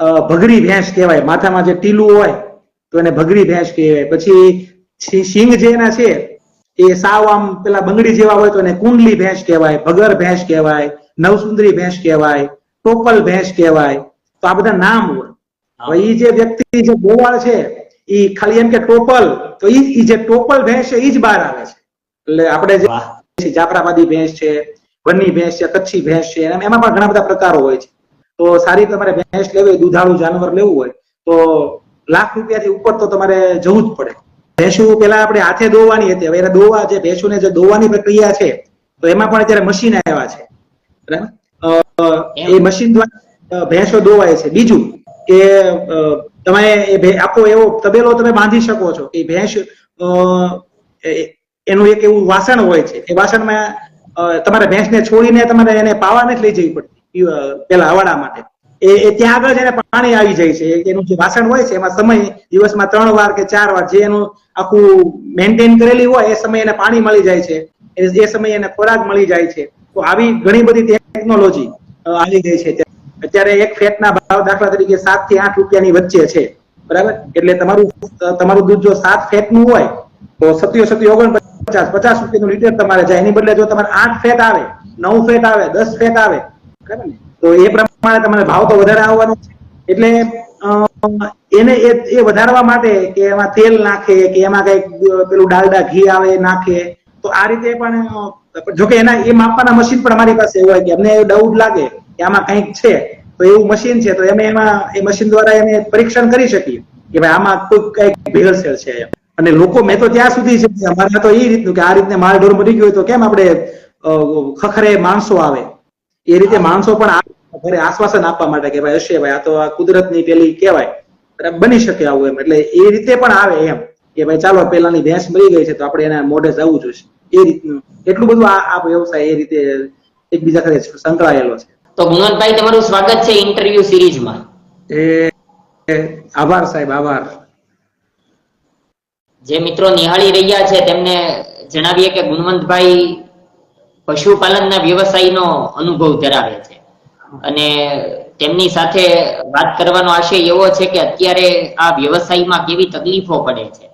ભગરી ભેંસ કહેવાય. માથામાં જે ટીલું હોય તો એને ભગરી ભેંસ કહેવાય. પછી સિંગ જે એના છે એ સાવ આમ પેલા બંગડી જેવા હોય તો એને કુંડલી ભેંસ કહેવાય ભગર ભેંસ કહેવાય નવસુંદરી ભેંસ કહેવાય ટોપલ ભેંસ કહેવાય. તો આ બધા નામ હોય. હવે ઈ જે વ્યક્તિ જે ગોવાળ છે એ ખાલી એમ કે ટોપલ તો ઈ ઈ જે ટોપલ ભેંસ છે એ જ બહાર આવે છે. એટલે આપણે જે જાફરાબાદી ભેંસ છે વન્ની ભેંસ છે કચ્છી ભેંસ છે એમાં પણ ઘણા બધા પ્રકારો હોય છે. તો સારી તમારે ભેંસ લેવી હોય દુધાળું જાનવર લેવું હોય તો લાખ રૂપિયાથી ઉપર તો તમારે જવું જ પડે. ભેંસું પેલા આપણે હાથે દોવાની હતી. હવે એને દોવા જે ભેંસુને જે દોવાની પ્રક્રિયા છે તો એમાં પણ અત્યારે મશીન આવ્યા છે. બરાબર? અ, એ મશીન દ્વારા ભેંસો દોવાય છે. બીજું કે તમે એ આખો એવો તબેલો તમે બાંધી શકો છો કે ભેંસ એનું એક એવું વાસણ હોય છે. એ વાસણમાં તમારે ભેંસને છોડીને તમારે એને પાવા નથી લઈ જવી પડતી પીવા- પેલા હવાડા માટે. એ ત્યાં આગળ જેને પાણી આવી જાય છે. એનું જે વાસણ હોય છે, એમાં સમય દિવસમાં ત્રણ વાર કે ચાર વાર જે એનું આખું મેન્ટેન કરેલી હોય, એ સમયે એને પાણી મળી જાય છે. એ સમય એને ખોરાક મળી જાય છે. તો આવી ઘણી બધી ટેકનોલોજી આવી ગઈ છે અત્યારે એક ફેટના ભાવ દાખલા તરીકે સાતથી આઠ રૂપિયાની વચ્ચે છે. બરાબર? એટલે તમારું તમારું દૂધ જો સાત ફેટનું હોય, તો સત્યો સત્યો ઓગણપચાસ પચાસ પચાસ રૂપિયાનું લીટર તમારે જાય. એની બદલે જો તમારે આઠ ફેટ આવે, નવ ફેટ આવે, દસ ફેટ આવે તો એ પ્રમાણે તમારે ભાવ તો વધારે આવવાનો છે. એટલે એને એ વધારવા માટે કે એમાં તેલ નાખે કે એમાં કંઈક પેલું ડાલડા ઘી આવે, નાખે, તો આ રીતે પણ જોકે એના, એ માપવાના મશીન પણ અમારી પાસે હોય કે અમને ડાઉટ લાગે કે આમાં કંઈક છે, તો એવું મશીન છે, તો અમે એમાં, એ મશીન દ્વારા એને પરીક્ષણ કરી શકીએ કે ભાઈ આમાં કોઈ કંઈક ભેળસેળ છે એમ. અને લોકો, મેં તો ત્યાં સુધી છે, અમારે તો એ રીતનું કે આ રીતને માલ ઢોર મરી ગયો તો કેમ આપણે ખખરે માણસો આવે? એ રીતે માણસો પણ ઘરે આશ્વાસન આપવા માટે કે ભાઈ હશે ભાઈ આ તો આ કુદરતની પેલી કહેવાય. બરાબર? બની શકે આવું એમ. એટલે એ રીતે પણ આવે એમ કે ભાઈ ચાલો પેલાની ભેંસ મરી ગઈ છે તો આપણે એના મોઢે જવું જોઈશે. એ રીતનું. એટલું બધું આ આ વ્યવસાય એ રીતે એકબીજા સાથે સંકળાયેલો છે. તો ગુણવંતભાઈ તમારું સ્વાગત છે ઇન્ટરવ્યુ સિરીઝમાં. એ આભાર સાહેબ આભાર. જે મિત્રો નિહાળી રહ્યા છે તેમને જણાવીએ કે ગુણવંતભાઈ પશુપાલનના વ્યવસાયનો અનુભવ ધરાવે છે. અને તેમની સાથે વાત કરવાનો આશય એવો છે કે અત્યારે આ વ્યવસાયમાં કેવી તકલીફો પડે છે.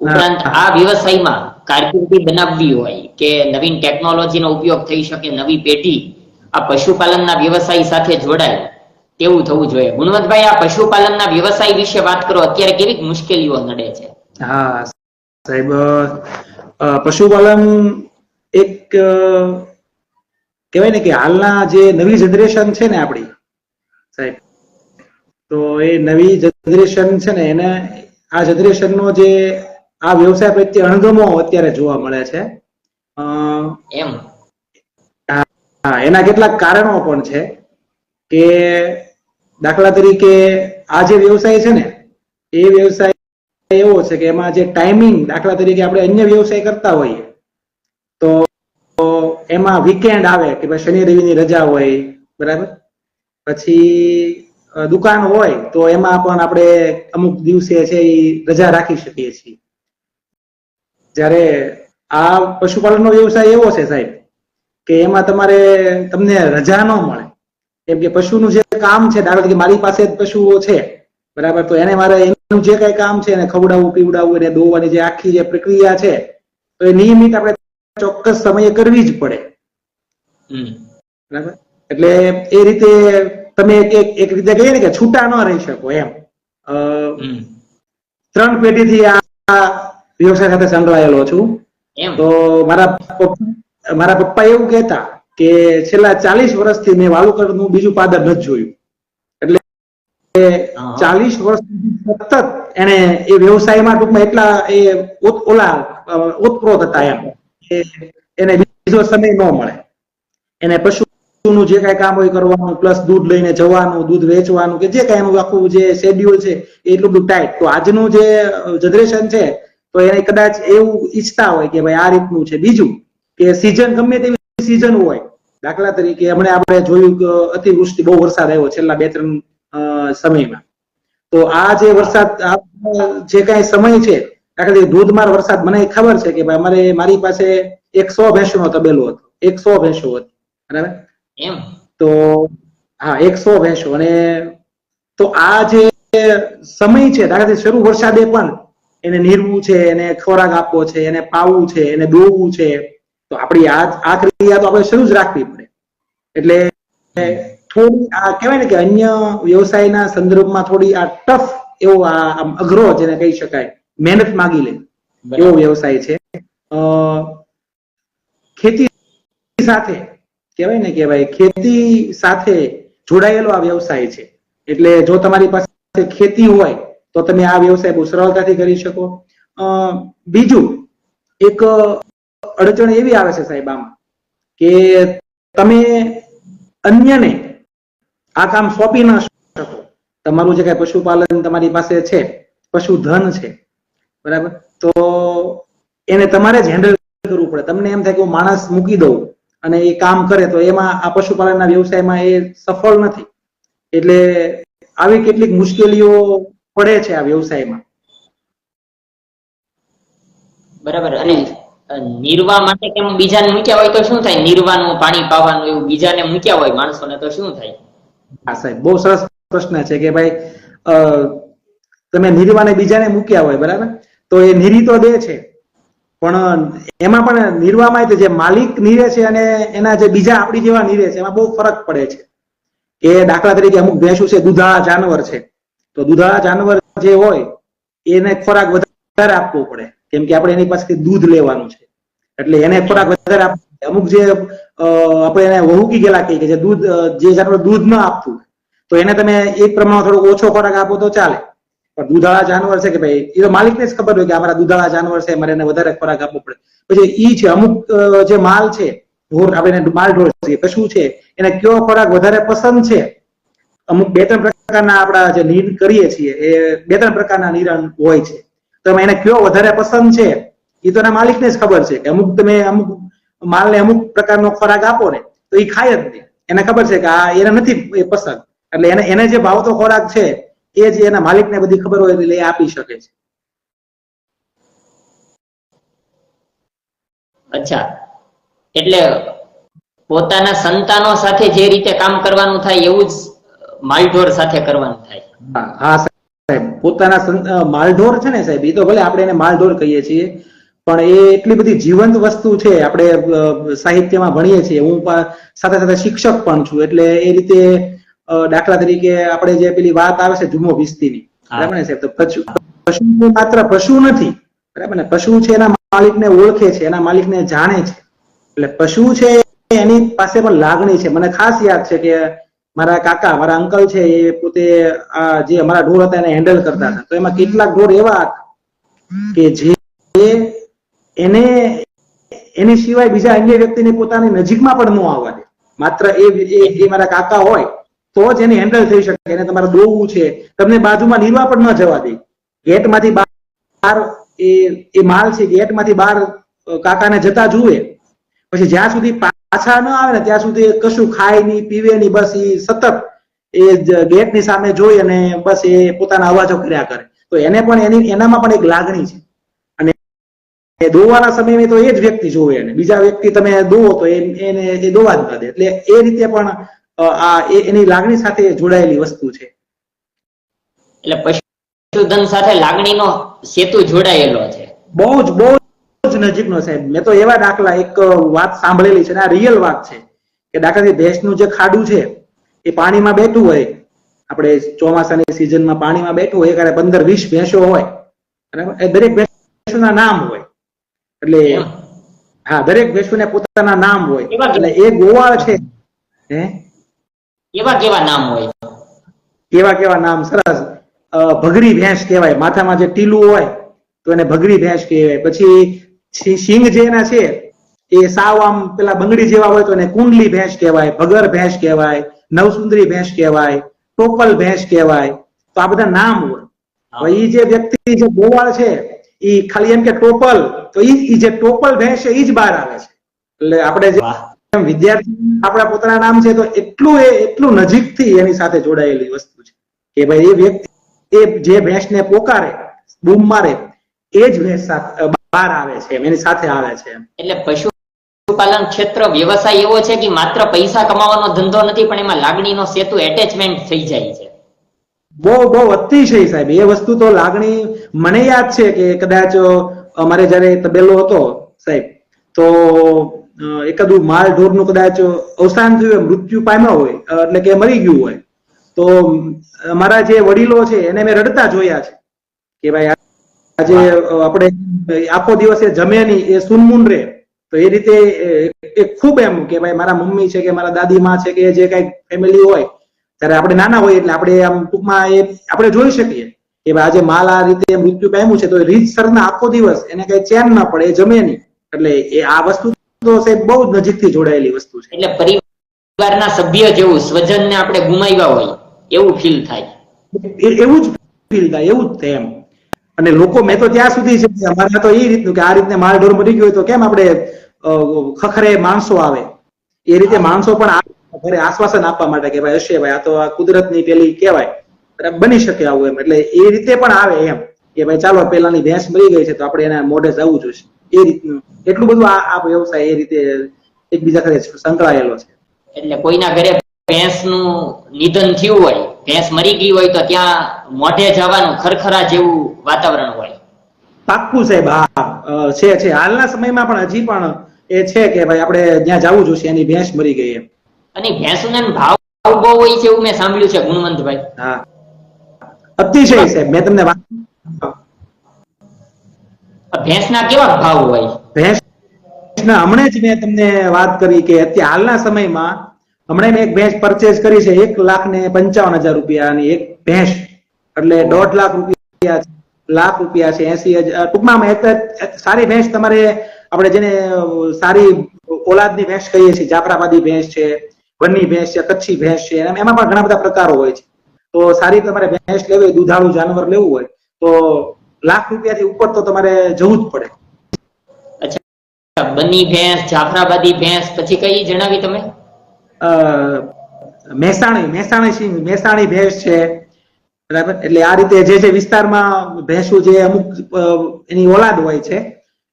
ઉપરાંત આ વ્યવસાયમાં કારકિર્દી બનાવવી હોય કે નવીન ટેકનોલોજીનો ઉપયોગ થઈ શકે નવી પેઢી આ પશુપાલનના વ્યવસાય સાથે જોડાય તેવું થવું જોઈએ. ગુણવંતભાઈ આ પશુપાલનના વ્યવસાય વિશે વાત કરો. અત્યારે કેવી મુશ્કેલીઓ નડે છે. હા સાહેબ પશુપાલન એક કહેવાય ને કે હાલના જે નવી જનરેશન છે ને આપણી સાહેબ તો એ નવી જનરેશન છે ને એને આ જનરેશનનો જે આ વ્યવસાય પ્રત્યે અણગમો અત્યારે જોવા મળે છે. અ, એમ. હા એના કેટલાક કારણો પણ છે કે દાખલા તરીકે આ જે વ્યવસાય છે ને એ વ્યવસાય એવો છે કે એમાં જે ટાઈમિંગ દાખલા તરીકે આપણે અન્ય વ્યવસાય કરતા હોઈએ તો એમાં વીકેન્ડ આવે કે ભાઈ શનિ રવિની રજા હોય, બરાબર? પછી દુકાન હોય, તો એમાં પણ આપણે અમુક દિવસે છે એ રજા રાખી શકીએ છીએ. જ્યારે આ પશુપાલનનો વ્યવસાય એવો છે સાહેબ, કે એમાં તમારે તમને રજા ન મળે. કેમ કે પશુનું જે કામ છે દાખલા કે મારી પાસે જ પશુઓ છે, બરાબર? તો એને મારે એનું જે કઈ કામ છે, એને ખવડાવવું, પીવડાવવું, એને દોવાની જે આખી જે પ્રક્રિયા છે, તો એ નિયમિત આપણે ચોક્કસ સમયે કરવી જ પડે. બરાબર? એટલે એ રીતે તમે એક રીતે કહીએ ને કે છૂટા ન રહી શકો એમ. ત્રણ પેઢીથી આ વ્યવસાય સાથે સંકળાયેલો છું. તો મારા મારા પપ્પા એવું કહેતા કે છેલ્લા ચાલીસ વર્ષથી મેં વાલુકરનું બીજું પાદર નથી જોયું. એટલે ચાલીસ વર્ષ સતત એને એ વ્યવસાયમાં ટૂંકમાં એટલા એ ઓલા ઓતપ્રોત હતા એમ. એને બીજો સમય ન મળે. એને પશુનું જે કાંઈ કામ હોય કરવાનું પ્લસ દૂધ લઈને જવાનું, દૂધ વેચવાનું કે જે કાંઈ એનું આખું જે શેડ્યુલ છે એટલું બધું ટાઈટ તો આજનું જે જનરેશન છે, તો એને કદાચ એવું ઈચ્છતા હોય કે ભાઈ આ રીતનું છે. બીજું કે સિઝન ગમે તેવી સિઝન હોય, દાખલા તરીકે હમણાં આપણે જોયું કે અતિવૃષ્ટિ બહુ વરસાદ આવ્યો છેલ્લા બે, ત્રણ સમયમાં. તો આ જે વરસાદ જે કઈ સમય છે તરીકે ધોધમાર વરસાદ મને ખબર છે કે ભાઈ અમારે મારી પાસે એક સો નો તબેલો હતો. એક સો ભેંસો હતી. બરાબર? એમ? તો હા એકસો ભેંસો. અને તો આ જે સમય છે દાખલા શરૂ વરસાદે પણ એને નીરવું છે એને ખોરાક આપવો છે એને પાવું છે એને દોવું છે તો આપણી આ આ ક્રિયા તો આપણે શરૂ જ રાખવી પડે. એટલે થોડી આ કહેવાય ને કે અન્ય વ્યવસાયના સંદર્ભમાં થોડી આ ટફ એવો આ અઘરો જેને કહી શકાય મહેનત માગી લે. એવો વ્યવસાય છે. ખેતી સાથે કહેવાય ને કે ભાઈ ખેતી સાથે જોડાયેલો આ વ્યવસાય છે. એટલે જો તમારી પાસે ખેતી હોય તો તમે આ વ્યવસાય બહુ સરળતાથી કરી શકો. અ, બીજું એક અડચણ એવી આવે છે સાહેબ આમાં કે તમે અન્યને આ કામ સોંપી ન શકો. તમારું જે કઈ પશુપાલન તમારી પાસે છે પશુધન છે બરાબર? તો એને તમારે જ હેન્ડલ કરવું પડે. તમને એમ થાય કે હું માણસ મૂકી દઉં અને એ કામ કરે તો એમાં આ પશુપાલનના વ્યવસાયમાં એ સફળ નથી. એટલે આવી કેટલીક મુશ્કેલીઓ પડે છે આ વ્યવસાયમાં. બરાબર. અને નિર્વાહ માટે કેમ બીજાને મૂક્યા હોય તો શું થાય? નિર્વાહનું પાણી પાવાનું એવું બીજાને મૂક્યા હોય માણસોને તો શું થાય? હા સાહેબ બહુ સરસ પ્રશ્ન છે કે ભાઈ તમે નિર્વાહને બીજાને મૂક્યા હોય બરાબર? તો એ નીરી તો દે છે. પણ એમાં પણ નીરવામાં જે માલિક નીરે છે અને એના જે બીજા આપણી જેવા નીરે છે, એમાં બહુ ફરક પડે છે. કે દાખલા તરીકે અમુક ભેંસું છે દુધાળા જાનવર છે. તો દુધાળા જાનવર જે હોય, એને ખોરાક વધારે આપવો પડે. કેમ કે આપણે એની પાસેથી દૂધ લેવાનું છે. એટલે એને ખોરાક વધારે આપવો અમુક જે આપણે એને વહુકી ગયેલા કહીએ કે જે દૂધ જે જાનવર દૂધ ન આપતું તો એને તમે એક પ્રમાણમાં થોડો ઓછો ખોરાક આપો તો ચાલે. પણ દૂધાળા જાનવર છે કે ભાઈ, એ તો માલિકને જ ખબર હોય કે અમારા દુધાળા જાનવર છે મારે એને વધારે ખોરાક આપવો પડે. પછી ઈ છે, અમુક જે માલ છે, ઢોર, આપણે માલ ઢોર છે કશું છે, એને કયો ખોરાક વધારે પસંદ છે? અમુક બે ત્રણ પ્રકારના આપણા જે નીર કરીએ છીએ, એ બે ત્રણ પ્રકારના નિરણ હોય છે. તો એને કયો વધારે પસંદ છે? એ તો એના માલિકને જ ખબર છે કે અમુક તમે અમુક માલને અમુક પ્રકારનો ખોરાક આપો ને, તો એ ખાય જ નહીં. એને ખબર છે કે આ એને નથી એ પસંદ. એટલે એને એને જે ભાવતો ખોરાક છે એ જે એના માલિકને બધી ખબર હોય એટલે એ આપી શકે છે. અચ્છા. એટલે પોતાના સંતાનો સાથે જે રીતે કામ કરવાનું થાય એવું જ માલઢોર સાથે કરવાનું થાય. હા સાહેબ. પોતાના માલઢોર છે ને સાહેબ એ તો ભલે આપણે એને માલઢોર કહીએ છીએ પણ એ એટલી બધી જીવંત વસ્તુ છે આપણે સાહિત્યમાં ભણીએ છીએ. હું સાથે સાથે શિક્ષક પણ છું એટલે એ રીતે દાખલા તરીકે આપણે જે પેલી વાત આવે છે જુમો વિસ્તીની. બરાબર ને સાહેબ? તો પશુ પશુ માત્ર પશુ નથી બરાબર ને? પશુ છે એના માલિકને ઓળખે છે એના માલિકને જાણે છે. એટલે પશુ છે એની પાસે પણ લાગણી છે. મને ખાસ યાદ છે કે મારા કાકા મારા અંકલ છે એ પોતે આ જે અમારા ઢોર હતા એને હેન્ડલ કરતા હતા. તો એમાં કેટલાક ઢોર એવા હતા કે જે એને એની સિવાય બીજા અન્ય વ્યક્તિને પોતાની નજીકમાં પણ ન આવવા દે. માત્ર એ મારા કાકા હોય તો જ એને હેન્ડલ થઈ શકે, એને તમારે દોવું છે. તમને બાજુમાં નીરવા પણ ન જવા દે. ગેટમાંથી બહાર એ એ માલ છે, ગેટમાંથી બહાર કાકાને જતા જુએ. પછી જ્યાં સુધી પાછા ન આવે ને, ત્યાં સુધી કશું ખાય નહીં, પીવે નહીં, બસ એ સતત એ ગેટની સામે જોઈ અને બસ એ પોતાના અવાજો કર્યા કરે. તો એને પણ એની, એનામાં પણ એક લાગણી છે. અને એ દોવાના સમયમાં તો એ જ વ્યક્તિ જોવે એને બીજા વ્યક્તિ તમે દોવો તો એને એ દોવા જ દે. એટલે એ રીતે પણ આ એની લાગણી સાથે જોડાયેલી વસ્તુ છે. એટલે પશુધન સાથે લાગણીનો સેતુ જોડાયેલો છે. બહુ જ બહુ જ નજીકનો સાહેબ મેં તો એવા દાખલા એક વાત સાંભળેલી છે આ રિયલ વાત છે. કે દાખલાથી ભેંસનું જે ખાડું છે એ પાણીમાં બેઠું હોય. આપણે ચોમાસાની સિઝનમાં પાણીમાં બેઠું હોય ત્યારે પંદર વીસ ભેંસો હોય. બરાબર? એ દરેક ભેંસોના નામ હોય. એટલે હા દરેક ભેંસોને પોતાના નામ હોય. એટલે એ ગોવાળ છે. હે? કેવા કેવા નામ હોય? કેવા કેવા નામ? સરસ. ભગરી ભેંસ કહેવાય. માથામાં જે ટીલું હોય તો એને ભગરી ભેંસ કહેવાય. પછી સિંગ જે એના છે એ સાવ આમ પેલા બંગડી જેવા હોય તો એને કુંડલી ભેંસ કહેવાય ભગર ભેંસ કહેવાય નવસુંદરી ભેંસ કહેવાય ટોપલ ભેંસ કહેવાય. તો આ બધા નામ હોય. હવે ઈ જે વ્યક્તિ જે ગોવાળ છે એ ખાલી એમ કે ટોપલ તો ઈ જે ટોપલ ભેંસ છે એ જ બહાર આવે છે. એટલે આપણે જે વિદ્યાર્થી આપણા પોતાના નામ છે તો એટલું એ એટલું નજીકથી એની સાથે જોડાયેલી વસ્તુ છે કે ભાઈ એ વ્યક્તિ એ જે ભેંસને પોકારે બૂમ મારે એ જ ભેંસ બહાર આવે છે એની સાથે આવે છે એટલે પશુ પશુપાલન ક્ષેત્ર વ્યવસાય એવો છે કે માત્ર પૈસા કમાવાનો ધંધો નથી પણ એમાં લાગણીનો સેતુ એટેચમેન્ટ થઈ જાય છે. બહુ બહુ અતિશય સાહેબ. એ વસ્તુ તો લાગણી મને યાદ છે કે કદાચ અમારે જયારે તબેલો હતો સાહેબ તો એકાદું માલ ઢોરનું કદાચ અવસાન થયું હોય, મૃત્યુ પામ્યા હોય એટલે કે મરી ગયું હોય તો અમારા જે વડીલો છે એને મેં રડતા જોયા છે કે ભાઈ આજે આપણે આખો દિવસ જમે નહીં એ સુનમુન રહે તો એ રીતે એ- ખૂબ એમ કે ભાઈ મારા મમ્મી છે કે મારા દાદી માં છે કે જે કઈ ફેમિલી હોય ત્યારે આપણે નાના હોય એટલે આપણે આમ ટૂંકમાં એ આપણે જોઈ શકીએ કે ભાઈ આજે માલ આ રીતે મૃત્યુ પામ્યું છે તો રીતસરના આખો દિવસ એને કઈ ચેન ના પડે એ જમે નહીં એટલે એ આ વસ્તુ તો સાહેબ બહુ નજીકથી જોડાયેલી વસ્તુ છે. એટલે પરિવારના સભ્ય જેવું સ્વજનને આપણે ગુમાવ્યા હોય એવું ફીલ થાય. એવું જ ફીલ થાય એવું જ થાય એમ. અને લોકો મેં તો ત્યાં સુધી છે અમારે તો એ રીતનું કે આ રીતે માલ ઢોર મરી ગયો હોય તો કેમ આપણે ખખરે માણસો આવે? એ રીતે માણસો પણ આવે ઘરે આશ્વાસન આપવા માટે કે ભાઈ હશે ભાઈ આ તો આ કુદરતની પેલી કહેવાય. બરાબર? બની શકે આવું એમ. એટલે એ રીતે પણ આવે એમ. કે ભાઈ ચાલો પેલાની ભેંસ મરી ગઈ છે તો આપણે એના મોઢે જવું જોઈશે. એ રીતનું એટલું બધું આ આ વ્યવસાય એ રીતે એકબીજા સાથે સંકળાયેલો છે. એટલે કોઈના ઘરે ભેંસનું નિધન થયું હોય ભેંસ મરી ગઈ હોય તો ત્યાં મોઢે જવાનું ખરખરા જેવું વાતાવરણ હોય. પાક્કું સાહેબ હા છે છે. હાલના સમયમાં પણ હજી પણ એ છે કે ભાઈ આપણે જ્યાં જવું જોઈશે એની ભેંસ મરી ગઈ એમ. અને ભેંસોના ભાવ બહુ હોય છે એવું મેં સાંભળ્યું છે ગુણવંતભાઈ. હા. અતિશય સાહેબ મેં તમને વાત ભેંસના કેવા ભાવ હોય? ભેંસના હમણાં જ મેં તમને વાત કરી કે અત્યારે હાલના સમયમાં હમણાં મેં એક ભેંસ પરચેસ કરી છે, એક લાખ ને પંચાવન હજાર રૂપિયાની એક ભેંસ. એટલે દોઢ લાખ રૂપિયા લાખ રૂપિયા છે, એસી હજાર ટૂંકમાં સારી ભેંસ તમારે આપણે જેને સારી ઓલાદની ભેંસ કહીએ છીએ, જાફરાબાદી ભેંસ છે, વન્ની ભેંસ છે, કચ્છી ભેંસ છે એમ- પણ ઘણા બધા પ્રકારો હોય છે. તો સારી તમારે ભેંસ લેવી દુધાળું જાનવર લેવું હોય, તો લાખ રૂપિયાથી ઉપર તો તમારે જવું જ પડે. અચ્છા બની ભેંસ જાફરાબાદી ભેંસ પછી કઈ જણાવી તમે? મહેસાણી મહેસાણી સિંહ મહેસાણી ભેંસ છે. બરાબર? એટલે આ રીતે જે જે વિસ્તારમાં ભેંસું જે અમુક એની ઓલાદ હોય છે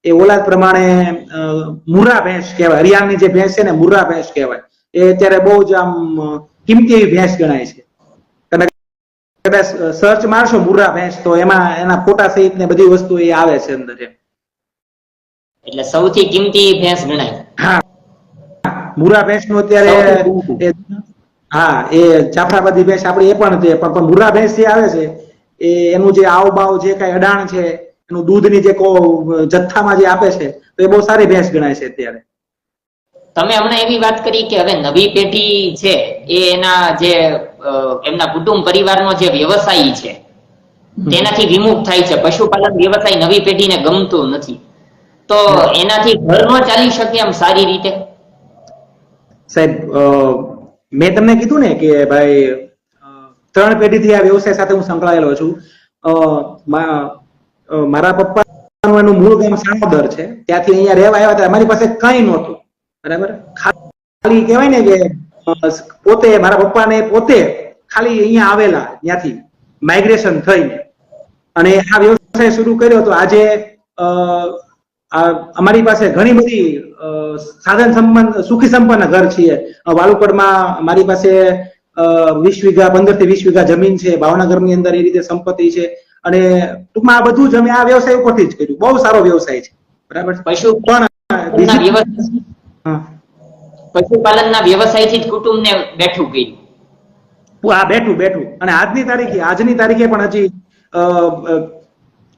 એ ઓલાદ પ્રમાણે અ, મુર્રા ભેંસ કહેવાય. હરિયાણાની જે ભેંસ છે ને મુરા ભેંસ કહેવાય. એ અત્યારે બહુ જ આમ કિંમતી એવી ભેંસ ગણાય છે. કદાચ સર્ચ મારશો મુર્રા ભેંસ તો એમાં એના ફોટા સહિત ને બધી વસ્તુ એ આવે છે અંદર એમ. એટલે સૌથી કિંમતી ભેંસ ગણાય. હા. મુરા ભેંસનું અત્યારે હા એ જાફરાબાદી ભેંસ આપડી એ પણ છે પણ પણ મુરા ભેંસ જે આવે છે એ એનું જે આવ બાવ જે કઈ અડાણ છે એનું દૂધની જે કો જથ્થામાં જે આપે છે તો એ બહુ સારી ભેંસ ગણાય છે અત્યારે. તમે હમણાં એવી વાત કરી કે હવે નવી પેઢી છે એ એના જે એમના કુટુંબ પરિવારનો જે વ્યવસાય છે તેનાથી વિમુખ થાય છે. પશુપાલન વ્યવસાય નવી પેઢીને ગમતો નથી. તો એનાથી ઘર ન ચાલી શકે એમ સારી રીતે? સાહેબ મેં તમને કીધું ને કે ભાઈ ત્રણ પેઢીથી આ વ્યવસાય સાથે હું સંકળાયેલો છું. મારા પપ્પાનું એનું મૂળ ગામ સાણોદર છે. ત્યાંથી અહીંયા રહેવા આવ્યા હતા. અમારી પાસે કઈ નહોતું. બરાબર? ખાલી કહેવાય ને કે પોતે મારા પપ્પાને પોતે ખાલી અહીંયા આવેલા ત્યાંથી માઇગ્રેશન થઈને. અને આ વ્યવસાય શરૂ કર્યો તો આજે અમારી પાસે ઘણી બધી સાધન સંપન્ન સુખી સંપન્ન ઘર છીએ વાલુકડમાં મારી પાસે વીસ વીઘા પંદરથી વીસ વીઘા જમીન છે. ભાવનગરની અંદર એ રીતે સંપત્તિ છે. અને ટૂંકમાં આ બધું જ અમે આ વ્યવસાય ઉપરથી જ કર્યું. બહુ સારો વ્યવસાય છે. બરાબર? પશુ પણ પશુપાલનના વ્યવસાયથી જ કુટુંબને બેઠું કર્યું. હા બેઠું બેઠું. અને આજની તારીખે આજની તારીખે પણ હજી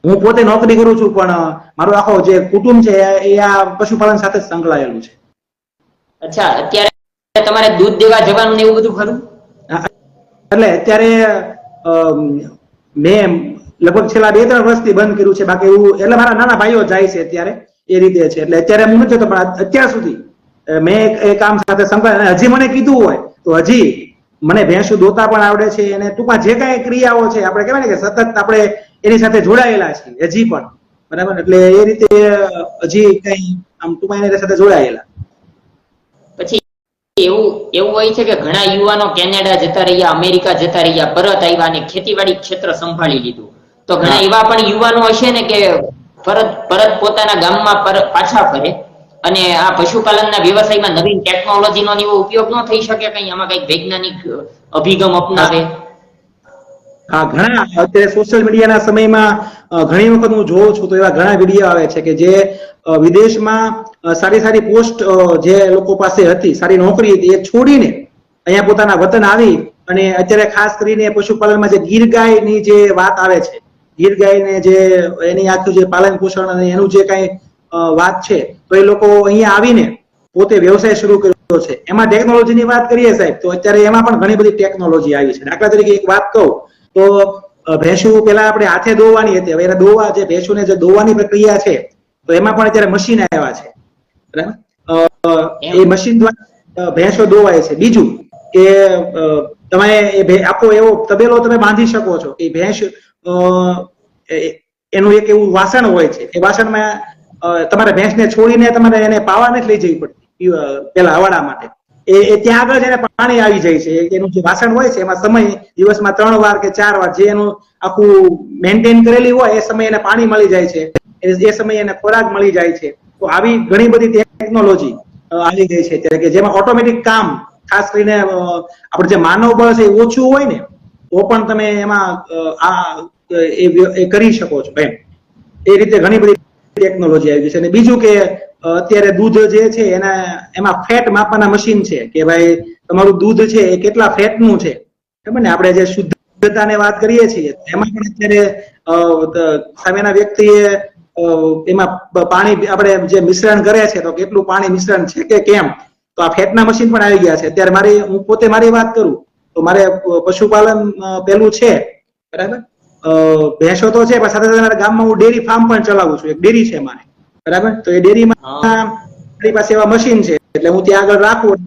હું પોતે નોકરી કરું છું પણ મારો આખો જે કુટુંબ છે એ- આ પશુપાલન સાથે સંકળાયેલું છે. અચ્છા અત્યારે તમારે દૂધ દેવા જવાનું ને એવું બધું ખરું? એટલે અત્યારે મેં લગભગ છેલ્લા બે ત્રણ વર્ષથી બંધ કર્યું છે બાકી એવું એટલે મારા નાના ભાઈઓ જાય છે અત્યારે એ રીતે છે. એટલે અત્યારે હું નથી જતો પણ અત્યાર સુધી મેં એ કામ સાથે સંકળાયેલ હજી મને કીધું હોય તો હજી મને ભેંસું દોતા પણ આવડે છે અને ટૂંકમાં જે કાંઈ ક્રિયાઓ છે આપણે કહેવાય ને કે સતત આપણે એની સાથે જોડાયેલા છીએ હજી પણ. બરાબર? એટલે એ રીતે હજી કઈ આમ ટૂંકમાં એની સાથે જોડાયેલા. પછી એવું એવું હોય છે કે ઘણા યુવાનો કેનેડા જતા રહ્યા અમેરિકા જતા રહ્યા પરત આવ્યા અને ખેતીવાડી ક્ષેત્ર સંભાળી લીધું. તો ઘણા એવા પણ યુવાનો હશે ને કે પરત પરત પોતાના ગામમાં પાછા ફરે? અને આ પશુપાલનના વ્યવસાયમાં નવીન ટેકનોલોજીનો એવો ઉપયોગ ન થઈ શકે કઈ, આમાં કંઈક વૈજ્ઞાનિક અભિગમ અપનાવે. હા ઘણા, અત્યારે સોશિયલ મીડિયાના સમયમાં ઘણી વખત હું જોઉં છું, તો એવા ઘણા વીડિયો આવે છે કે જે વિદેશમાં સારી સારી પોસ્ટ જે લોકો પાસે હતી, સારી નોકરી હતી, એ છોડીને અહીંયા પોતાના વતન આવી અને અત્યારે ખાસ કરીને પશુપાલનમાં જે ગીર ગાયની જે વાત આવે છે ગીર ગાયને જે એની આખું જે પાલન પોષણ અને એનું જે કઈ વાત છે, તો એ લોકો અહીંયા આવીને પોતે વ્યવસાય શરૂ કર્યો છે. એમાં ટેકનોલોજીની વાત કરીએ સાહેબ, તો અત્યારે એમાં પણ ઘણી બધી ટેકનોલોજી આવી છે. દાખલા તરીકે એક વાત કહું, તો ભેંસું પેલા આપણે હાથે દોવાની હતી, હવે એને દોવા જે, ભેંસુને જે દોવાની પ્રક્રિયા છે, તો એમાં પણ અત્યારે મશીન આવ્યા છે. બરાબર? એ મશીન દ્વારા ભેંસો દોવાય છે. બીજું કે તમે એ આખો એવો તબેલો તમે બાંધી શકો છો કે ભેંસ એનું એક એવું વાસણ હોય છે. એ વાસણમાં તમારે ભેંસને છોડીને તમારે એને પાવા નથી લઈ જવી પડતી પેલા હવાડા માટે. એ ત્યાં આગળ જેને પાણી આવી જાય છે. એનું જે વાસણ હોય છે, એમાં સમય દિવસમાં ત્રણ વાર કે ચાર વાર જે એનું આખું મેન્ટેન કરેલી હોય, એ સમયે એને પાણી મળી જાય છે. એ સમયે એને ખોરાક મળી જાય છે. તો આવી ઘણી બધી ટેકનોલોજી આવી ગઈ છે. અત્યારે કે જેમાં ઓટોમેટિક કામ, ખાસ કરીને આપણે જે માનવ બળ છે એ ઓછું હોય ને, તો પણ તમે એમાં આ એ કરી શકો છો એમ. એ રીતે ઘણી બધી ટેકનોલોજી આવી ગઈ છે. અને બીજું કે અત્યારે દૂધ જે છે, એના, એમાં ફેટ માપવાના મશીન છે કે ભાઈ તમારું દૂધ છે એ કેટલા ફેટનું છે? ખબર ને? આપણે જે શુદ્ધતાને વાત કરીએ છીએ, એમાં પણ અત્યારે સામેના વ્યક્તિએ એમાં પાણી, આપણે જે મિશ્રણ કરે છે, તો કેટલું પાણી મિશ્રણ છે કે કેમ? તો આ ફેટના મશીન પણ આવી ગયા છે. અત્યારે મારી, હું પોતે મારી વાત કરું, તો મારે પશુપાલન પેલું છે. બરાબર? ભેંસો તો છે પણ સાથે સાથે મારા ગામમાં હું ડેરી ફાર્મ પણ ચલાવું છું. એક ડેરી છે મારે. બરાબર? તો એ ડેરીમાં મારી પાસે એવા મશીન છે. એટલે હું ત્યાં આગળ રાખું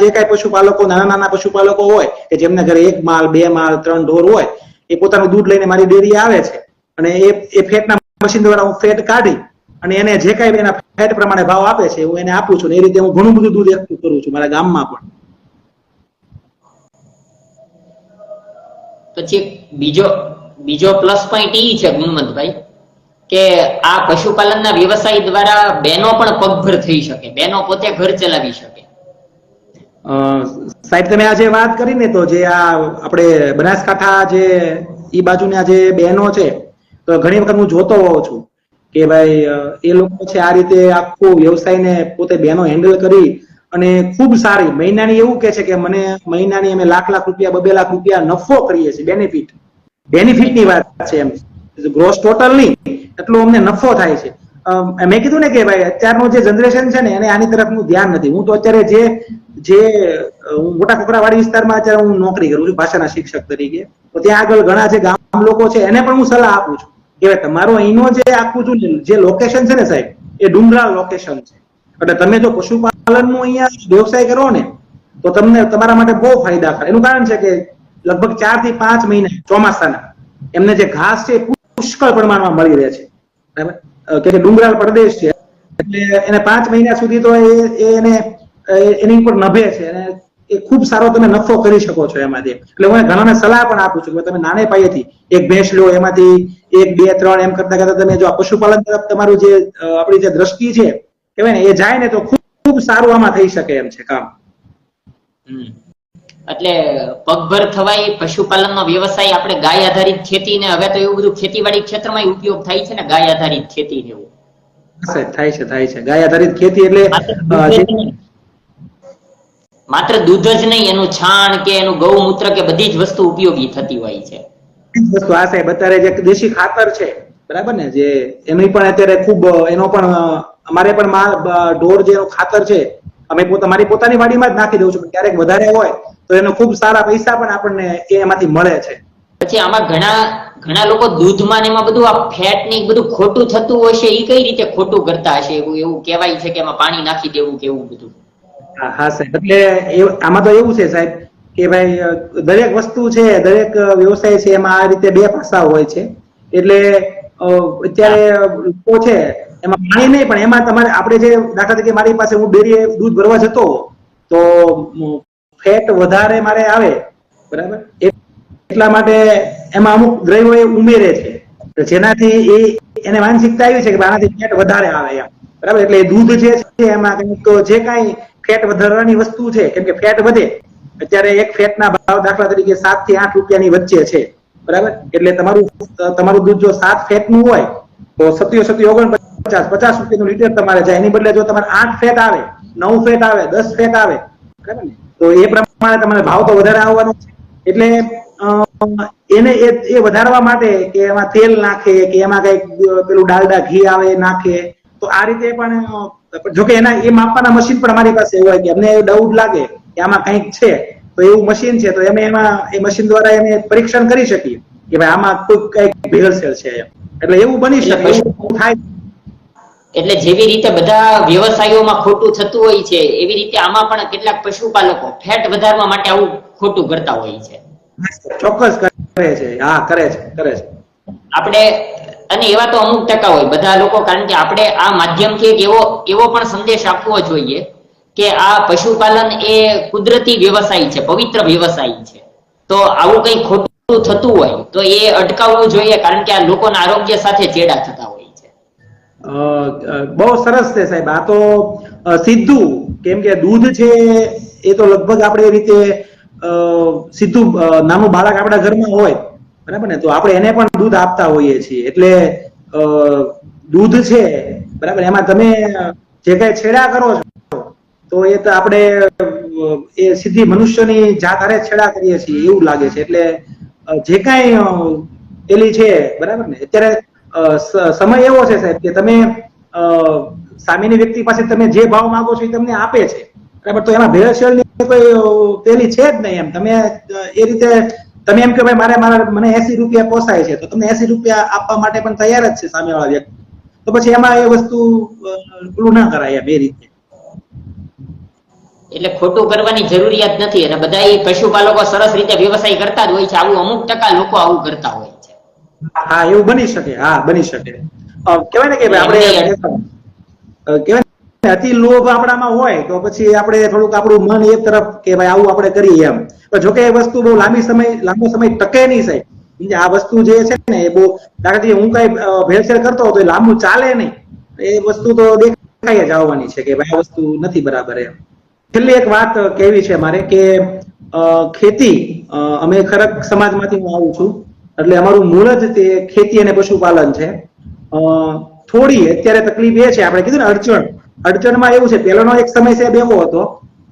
જે કાંઈ પશુપાલકો નાના નાના પશુપાલકો હોય કે જેમના ઘરે એક માલ બે માલ ત્રણ ઢોર હોય એ પોતાનું દૂધ લઈને મારી ડેરી આવે છે. અને એ એ ફેટના મશીન દ્વારા હું ફેટ કાઢી અને એને જે કાંઈ એના ફેટ પ્રમાણે ભાવ આપે છે હું એને આપું છું. એ રીતે હું ઘણું બધું દૂધ એકઠું કરું છું મારા ગામમાં પણ. પછી બીજો બીજો પ્લસ પોઈન્ટ એ છે ગુણવંતભાઈ, કે આ પશુપાલનના વ્યવસાય દ્વારા બહેનો પણ પગભર થઈ શકે, બહેનો પોતે ઘર ચલાવી શકે. સાહેબ, તમે આજે વાત કરી ને તો જે આ આપણે બનાસકાંઠા જે ઈ બાજુના જે બહેનો છે, તો ઘણી વખત હું જોતો હોઉં છું કે ભાઈ એ લોકો છે આ રીતે આખો વ્યવસાયને પોતે બહેનો હેન્ડલ કરી અને ખૂબ સારી, મહિનાની એવું કે છે કે મને મહિનાની અમે લાખ લાખ રૂપિયા, બબે લાખ રૂપિયા નફો કરીએ છીએ બેનિફિટ બેનિફિટની વાત છે એમ. ગ્રોસ ટોટલ નહીં એટલો અમને નફો થાય છે. મેં કીધું ને કે ભાઈ, અત્યારનું જે જનરેશન છે ને, એને આની તરફનું ધ્યાન નથી. હું તો અત્યારે જે જે મોટા કોકરાવાડી વિસ્તારમાં અત્યારે હું નોકરી કરું છું, ભાષાના શિક્ષક તરીકે. તો ત્યાં આગળ ઘણા જે ગામ લોકો છે, એને પણ હું સલાહ આપું છું. કે તમારો અહીંનો જે આખું છું જે લોકેશન છે ને સાહેબ, એ ડુંગરાળ લોકેશન છે. એટલે તમે જો પશુપાલનનું અહીંયા વ્યવસાય કરો ને, તો તમને તમારા માટે બહુ ફાયદા થાય. એનું કારણ છે કે લગભગ ચારથી પાંચ મહિના ચોમાસાના. એમને જે ઘાસ છે પુષ્કળ પ્રમાણમાં મળી રહે છે. કે ડુંગરાળ પ્રદેશ છે. એટલે એને પાંચ મહિના સુધી તો એને એની ઉપર નભે છે અને એ ખૂબ સારો તમે નફો કરી શકો છો એમાંથી. એટલે હું ઘણાને સલાહ પણ આપું છું કે તમે નાને પાયેથી એક ભેંસ લો, એમાંથી એક, બે, ત્રણ એમ કરતા કરતા તમે જો પશુપાલન તરફ તમારું જે આપણી જે દ્રષ્ટિ છે, કહેવાય ને, એ જાય ને તો ખૂબ સારું આમાં થઈ શકે એમ છે કામ. હમ. એટલે પગભર થવાય પશુપાલનનો વ્યવસાય આપણે ગાય આધારિત ખેતી ને હવે તો એવું બધું ખેતીવાડી ક્ષેત્રમાં ઉપયોગ થાય છે ને ગાય આધારિત ખેતી ને એવું. થાય છે થાય છે. ગાય આધારિત ખેતી એટલે માત્ર દૂધ જ નહીં. એનું છાણ કે એનું ગૌમૂત્ર કે બધી જ વસ્તુ ઉપયોગી થતી હોય છે. વસ્તુ. આ સાહેબ અત્યારે જે દેશી ખાતર છે બરાબર ને જે એની પણ અત્યારે ખૂબ એનો પણ અમારે પણ ઢોર જે ખાતર છે અમે પોતા મારી પોતાની વાડીમાં જ નાખી દઉં છું ક્યારેક વધારે હોય તો એનો ખૂબ સારા પૈસા પણ આપણને એમાંથી મળે છે. પછી આમાં ઘણા ઘણા લોકો દૂધમાં ને એમાં બધું આ ફેટ ને બધું ખોટું થતું હશે એ કઈ રીતે ખોટું કરતા હશે? એવું એવું કહેવાય છે કે એમાં પાણી નાખી દેવું કે એવું બધું? હા સાહેબ. એટલે આમાં તો એવું છે સાહેબ કે ભાઈ દરેક વસ્તુ છે દરેક વ્યવસાય છે એમાં આ રીતે બે પાસા હોય છે. એટલે અત્યારે લોકો છે એમાં પાણી નહીં પણ એમાં તમારે આપણે જે દાખલા તરીકે મારી પાસે હું ડેરી દૂધ ભરવા જતો તો ફેટ વધારે મારે આવે, બરાબર? એટલા માટે એમાં અમુક દ્રવ્યો એ ઉમેરે છે. જેનાથી એ એને માનસિકતા આવી છે કે આનાથી ફેટ વધારે આવે એમ, બરાબર? એટલે દૂધ જે છે એમાં કંઈક તો જે કાંઈ ફેટ વધારવાની વસ્તુ છે, કેમ કે ફેટ વધે, અત્યારે એક ફેટના ભાવ દાખલા તરીકે સાતથી આઠ રૂપિયાની વચ્ચે છે, બરાબર? એટલે તમારું તમારું દૂધ જો સાત ફેટનું હોય, તો સત્યો સત્યો ઓગણ પચાસ પચાસ રૂપિયાનું લીટર તમારે જાય. એની બદલે જો તમારે આઠ ફેટ આવે, નવ ફેટ આવે, દસ ફેટ આવે તો એ પ્રમાણે તમારે ભાવ તો વધારે આવવાનો છે. એટલે એને એ વધારવા માટે કે એમાં તેલ નાખે કે એમાં કંઈક પેલું ડાલડા ઘી આવે નાખે તો આ રીતે પણ જોકે એના એ માપવાના મશીન પણ અમારી પાસે હોય કે અમને ડાઉટ લાગે કે આમાં કંઈક છે તો એવું મશીન છે તો અમે એમાં એ મશીન દ્વારા એને પરીક્ષણ કરી શકીએ કે ભાઈ આમાં કોઈ કંઈક ભેળસેળ છે એમ. એટલે એવું બની શકે એવું થાય. એટલે જેવી રીતે બધા વ્યવસાયોમાં ખોટું થતું હોય છે એવી રીતે આમાં પણ કેટલાક પશુપાલકો ફેટ વધારવા માટે આવું ખોટું કરતા હોય છે. ચોક્કસ કરે છે હા કરે છે કરે છે. આપણે અને એવા તો અમુક ટકા હોય બધા લોકો કારણ કે આપણે આ માધ્યમથી એક એવો એવો પણ સંદેશ આપવો જોઈએ કે આ પશુપાલન એ કુદરતી વ્યવસાય છે પવિત્ર વ્યવસાય છે. તો આવું કઈ ખોટું થતું હોય તો એ અટકાવવું જોઈએ કારણ કે આ લોકોના આરોગ્ય સાથે ચેડા થતા હોય. બહુ સરસ છે સાહેબ. આ તો સીધું કેમ કે દૂધ છે એ તો લગભગ આપણે એ રીતે સીધું નાનું બાળક આપણા ઘરમાં હોય. બરાબર ને? તો આપણે એને પણ દૂધ આપતા હોઈએ છીએ. એટલે દૂધ છે. બરાબર? એમાં તમે જે કઈ છેડા કરો છો, તો એ તો આપણે એ સીધી મનુષ્યની જાત હારે છેડા કરીએ છીએ એવું લાગે છે. એટલે જે કાંઈ પેલી છે, બરાબર ને? અત્યારે સમય એવો છે સાહેબ કે તમે સામેની વ્યક્તિ પાસે તમે જે ભાવ માંગો છો એ તમને આપે છે. બરાબર? તો એમાં ભેળસેળની કોઈ પેલી છે જ નહીં એમ. તમે એ રીતે તમે એમ કે ભાઈ મારે મારા, મને એસી રૂપિયા પોસાય છે, તો તમને એસી રૂપિયા આપવા માટે પણ તૈયાર જ છે સામેવાળા વ્યક્તિ. તો પછી એમાં એ વસ્તુ પેલું ના કરાય એમ એ રીતે. એટલે ખોટું કરવાની જરૂરિયાત નથી. અને બધા એ પશુપાલકો સરસ રીતે વ્યવસાય કરતા જ હોય છે. આવું અમુક ટકા લોકો આવું કરતા હોય. હા એવું બની શકે હા બની શકે. કહેવાય ને કે આપણે કહેવાય અતિ લોભ આપણામાં હોય તો પછી આપણે થોડુંક આપણું મન એક તરફ કે ભાઈ આવું આપણે કરીએ એમ. પણ જોકે એ વસ્તુ બહુ લાંબી સમય લાંબો સમય ટકે નહીં સાહેબ. આ વસ્તુ જે છે ને એ બહુ દાખલા તરીકે હું કઈ ભેળસેળ કરતો તો એ લાંબુ ચાલે નહીં. એ વસ્તુ તો દેખાઈ જ આવવાની છે કે ભાઈ આ વસ્તુ નથી બરાબર એમ. છેલ્લી એક વાત કહેવી છે મારે કે ખેતી અમે ખરક સમાજમાંથી હું આવું છું. એટલે અમારું મૂળ જ તે ખેતી અને પશુપાલન છે. થોડી અત્યારે તકલીફ એ છે આપણે કીધું ને અડચણ. અડચણમાં એવું છે પહેલાનો એક સમય સાહેબ એવો હતો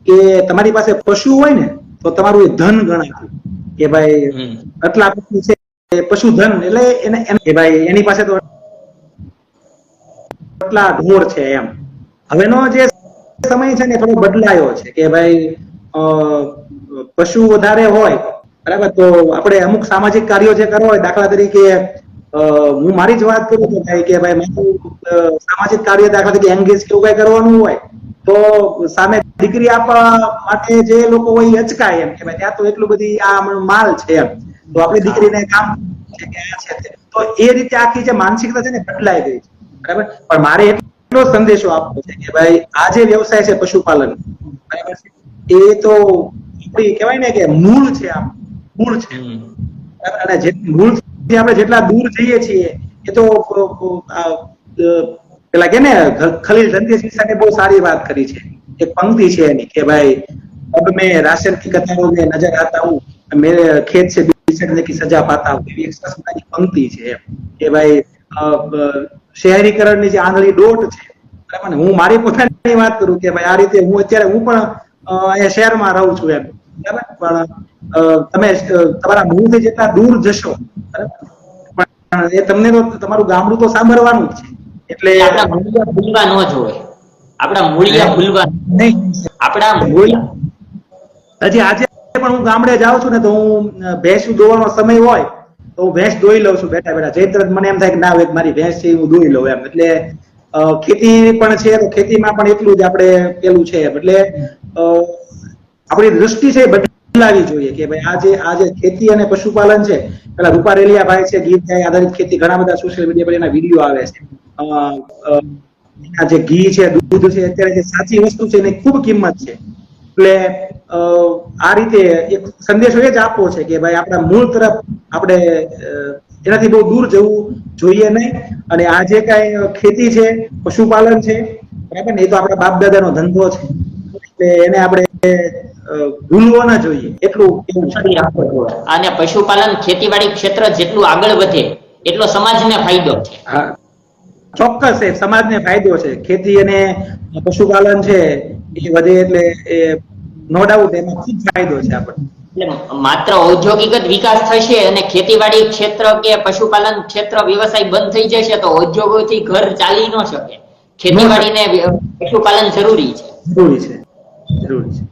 કે તમારી પાસે પશુ હોય ને તો તમારું એ ધન ગણાતું. કે ભાઈ આટલા પશુ છે પશુધન એટલે એને કે ભાઈ એની પાસે તો આટલા ઢોર છે એમ. હવેનો જે સમય છે ને થોડો બદલાયો છે કે ભાઈ પશુ વધારે હોય બરાબર? તો આપણે અમુક સામાજિક કાર્યો જે કરવા હોય દાખલા તરીકે હું મારી જ વાત કરું તો ભાઈ કે ભાઈ મારું સામાજિક કાર્ય દાખલા તરીકે એંગેજ કે એવું કઈ કરવાનું હોય તો સામે દીકરી આપવા માટે જે લોકો હોય એ અચકાય એમ કે ભાઈ ત્યાં તો એટલું બધી આ માલ છે એમ. તો આપણી દીકરીને કામ છે કે આ છે. તો એ રીતે આખી જે માનસિકતા છે ને બદલાઈ ગઈ છે. બરાબર? પણ મારે એટલો સંદેશો આપવો છે કે ભાઈ આ જે વ્યવસાય છે પશુપાલન બરાબર એ તો આપણી કહેવાય ને કે મૂળ છે આમ. મૂળ છે હમ. બરાબર? અને જે મૂળથી આપણે જેટલા દૂર જઈએ છીએ એ તો અ, અ, અ, પેલા કે ને ખ- ખલીલ ધનતેજ સાથે બહુ સારી વાત કરી છે એક પંક્તિ છે એની કે ભાઈ अब मैं राशन की कतारों में नजर आता हूँ मेरे खेत से बिछड़ने की सजा पाता हूँ એવી એક સરસ મજાની પંક્તિ છે એમ કે ભાઈ અ, અ, શહેરીકરણની જે આંધળી દોટ છે બરાબર ને હું મારી પોતાની વાત કરું કે ભાઈ આ રીતે હું અત્યારે હું પણ અ, અહીંયા શહેરમાં રહું છું એમ બરાબર? પણ તમે તમારા મૂળથી જેટલા દૂર જશો પણ એ તમને તો તમારું ગામડું તો સાંભળવાનું જ છે. એટલે આપણા મૂળિયા ભૂલવા ન જોઈએ આપણા મૂળિયા ભૂલવા નહીં. આપણા મૂળિયા. હજી આજે પણ હું ગામડે જાઉં છું ને તો હું ભેંસ દોવાનો સમય હોય તો હું ભેંસ દોઈ લઉં છું બેઠા બેઠા. ચૈત્ર મને એમ થાય કે ના હવે મારી ભેંસ છે હું દોઈ લઉં એમ. એટલે ખેતી પણ છે તો ખેતીમાં પણ એટલું જ આપણે પેલું છે. એટલે આપણી દ્રષ્ટિ છે બદલાવી જોઈએ કે ભાઈ આ જે ખેતી અને પશુપાલન છે, પેલા રૂપારેલિયા ભાઈ છે, ગીર ગાય આધારિત ખેતી, ઘણા બધા સોશિયલ મીડિયા પર એના વીડિયો આવે છે. આ જે ઘી છે, દૂધ છે, અત્યારે જે સાચી વસ્તુ છે એની ખૂબ કિંમત છે. એટલે આ રીતે એક સંદેશો એ જ આપવો છે કે ભાઈ આપણા મૂળ તરફ આપણે એનાથી બહુ દૂર જવું જોઈએ નહીં. અને આ જે કાંઈ ખેતી છે, પશુપાલન છે, બરાબર ને, એ તો આપણા બાપ દાદાનો ધંધો છે. એટલે એને આપણે ભૂલવો ન જોઈએ. એટલું. અને પશુપાલન ખેતીવાડી ક્ષેત્ર જેટલું આગળ વધે એટલો સમાજને ફાયદો છે. હા. ચોક્કસ એ સમાજને ફાયદો છે. ખેતી અને પશુપાલન છે એ વધે એટલે એ નો ડાઉટ એમાં ખૂબ ફાયદો છે આપણને. એટલે માત્ર ઔદ્યોગિક જ વિકાસ થશે અને ખેતીવાડી ક્ષેત્ર કે પશુપાલન ક્ષેત્ર વ્યવસાય બંધ થઈ જશે તો ઉદ્યોગોથી ઘર ચાલી ન શકે. ખેતીવાડીને પશુપાલન જરૂરી છે. જરૂરી છે. જરૂરી છે.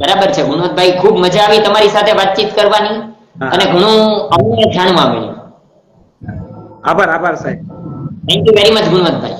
બરાબર છે. ગુણવંતભાઈ ખૂબ મજા આવી તમારી સાથે વાતચીત કરવાની અને ઘણું અમને જાણવા મળ્યું. આભાર આભાર સાહેબ. Thank you very much Gunvantbhai